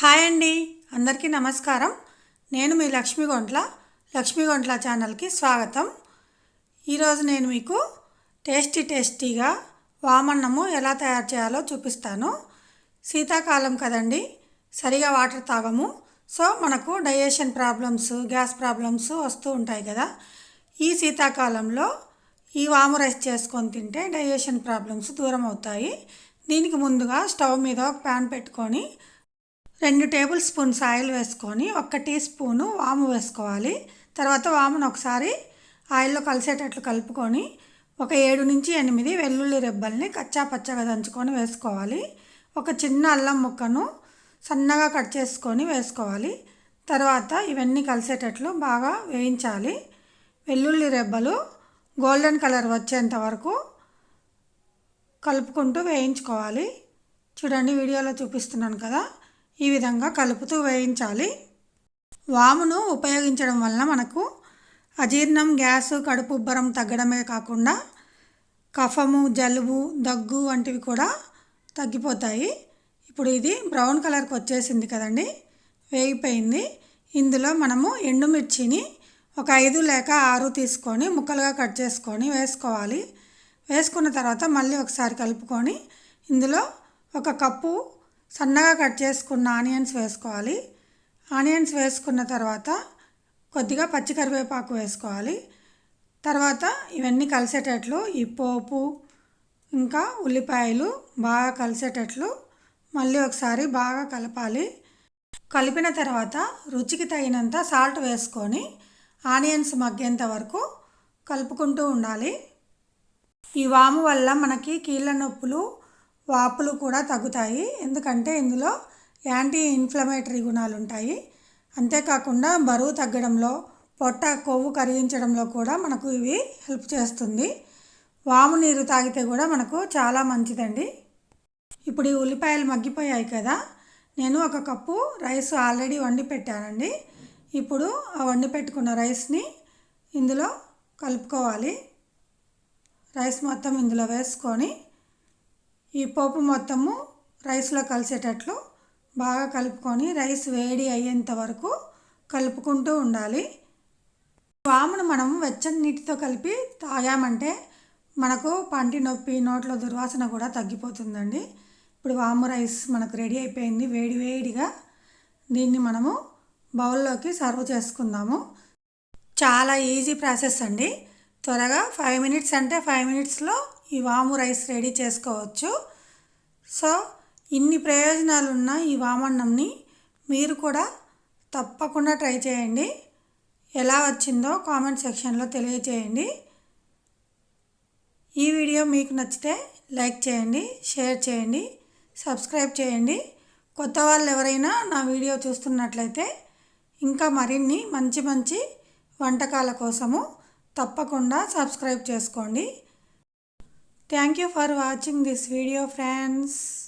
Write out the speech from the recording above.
Hi అండి. అందరికీ నమస్కారం. నేను మీ లక్ష్మీగొంట్ల లక్ష్మీగొంట్ల ఛానల్కి స్వాగతం. ఈరోజు నేను మీకు టేస్టీ టేస్టీగా వామన్నము ఎలా తయారు చేయాలో చూపిస్తాను. శీతాకాలం కదండి సరిగా వాటర్ తాగము. సో మనకు డైజెషన్ ప్రాబ్లమ్స్ గ్యాస్ ప్రాబ్లమ్స్ వస్తూ ఉంటాయి కదా. ఈ శీతాకాలంలో ఈ వాము రైస్ చేసుకొని తింటే డైజెషన్ ప్రాబ్లమ్స్ దూరం అవుతాయి. దీనికి ముందుగా స్టవ్ మీద ఒక ప్యాన్ పెట్టుకొని రెండు టేబుల్ స్పూన్స్ ఆయిల్ వేసుకొని ఒక టీ స్పూను వాము వేసుకోవాలి. తర్వాత వామును ఒకసారి ఆయిల్లో కలిసేటట్లు కలుపుకొని ఒక ఏడు నుంచి ఎనిమిది వెల్లుల్లి రెబ్బల్ని కచ్చా పచ్చగా దంచుకొని వేసుకోవాలి. ఒక చిన్న అల్లం ముక్కను సన్నగా కట్ చేసుకొని వేసుకోవాలి. తర్వాత ఇవన్నీ కలిసేటట్లు బాగా వేయించాలి. వెల్లుల్లి రెబ్బలు గోల్డెన్ కలర్ వచ్చేంత వరకు కలుపుకుంటూ వేయించుకోవాలి. చూడండి వీడియోలో చూపిస్తున్నాను కదా. ఈ విధంగా కలుపుతూ వేయించాలి. వామును ఉపయోగించడం వలన మనకు అజీర్ణం గ్యాస్ కడుపు ఉబ్బరం తగ్గడమే కాకుండా కఫము జలుబు దగ్గు వంటివి కూడా తగ్గిపోతాయి. ఇప్పుడు ఇది బ్రౌన్ కలర్కి వచ్చేసింది కదండి. వేగిపోయింది. ఇందులో మనము ఎండుమిర్చిని ఒక ఐదు లేక ఆరు తీసుకొని ముక్కలుగా కట్ చేసుకొని వేసుకోవాలి. వేసుకున్న తర్వాత మళ్ళీ ఒకసారి కలుపుకొని ఇందులో ఒక కప్పు సన్నగా కట్ చేసుకున్న ఆనియన్స్ వేసుకోవాలి. ఆనియన్స్ వేసుకున్న తర్వాత కొద్దిగా పచ్చి కరివేపాకు వేసుకోవాలి. తర్వాత ఇవన్నీ కలిసేటట్లు ఈ పోపు ఇంకా ఉల్లిపాయలు బాగా కలిసేటట్లు మళ్ళీ ఒకసారి బాగా కలపాలి. కలిపిన తర్వాత రుచికి తగినంత సాల్ట్ వేసుకొని ఆనియన్స్ మగ్గేంత వరకు కలుపుకుంటూ ఉండాలి. ఈ వాము వల్ల మనకి కీళ్ళ నొప్పులు వాపులు కూడా తగ్గుతాయి. ఎందుకంటే ఇందులో యాంటీ ఇన్ఫ్లమేటరీ గుణాలు ఉంటాయి అంతేకాకుండా బరువు తగ్గడంలో పొట్ట కొవ్వు కరిగించడంలో కూడా మనకు ఇవి హెల్ప్ చేస్తుంది. వాము నీరు తాగితే కూడా మనకు చాలా మంచిదండి. ఇప్పుడు ఈ ఉల్లిపాయలు మగ్గిపోయాయి కదా నేను ఒక కప్పు రైస్ ఆల్రెడీ వండి పెట్టానండి. ఇప్పుడు ఆ వండి పెట్టుకున్న రైస్ని ఇందులో కలుపుకోవాలి. రైస్ మొత్తం ఇందులో వేసుకొని ఈ పోపు మొత్తము రైస్లో కలిసేటట్లు బాగా కలుపుకొని రైస్ వేడి అయ్యేంత వరకు కలుపుకుంటూ ఉండాలి. వామును మనం వెచ్చని నీటితో కలిపి తాగామంటే మనకు పంటి నొప్పి నోట్లో దుర్వాసన కూడా తగ్గిపోతుందండి. ఇప్పుడు వాము రైస్ మనకు రెడీ అయిపోయింది. వేడి వేడిగా దీన్ని మనము బౌల్లోకి సర్వ్ చేసుకుందాము. చాలా ఈజీ ప్రాసెస్ అండి. త్వరగా ఫైవ్ మినిట్స్ అంటే ఫైవ్ మినిట్స్లో ఈ వాము రైస్ రెడీ చేసుకోవచ్చు. సో ఇన్ని ప్రయోజనాలు ఉన్న ఈ వామన్నంని మీరు కూడా తప్పకుండా ట్రై చేయండి. ఎలా వచ్చిందో కామెంట్ సెక్షన్లో తెలియజేయండి ఈ వీడియో మీకు నచ్చితే లైక్ చేయండి షేర్ చేయండి సబ్స్క్రైబ్ చేయండి. కొత్త వాళ్ళు ఎవరైనా నా వీడియో చూస్తున్నట్లయితే ఇంకా మరిన్ని మంచి మంచి వంటకాల కోసము తప్పకుండా సబ్స్క్రైబ్ చేసుకోండి. Thank you for watching this video friends.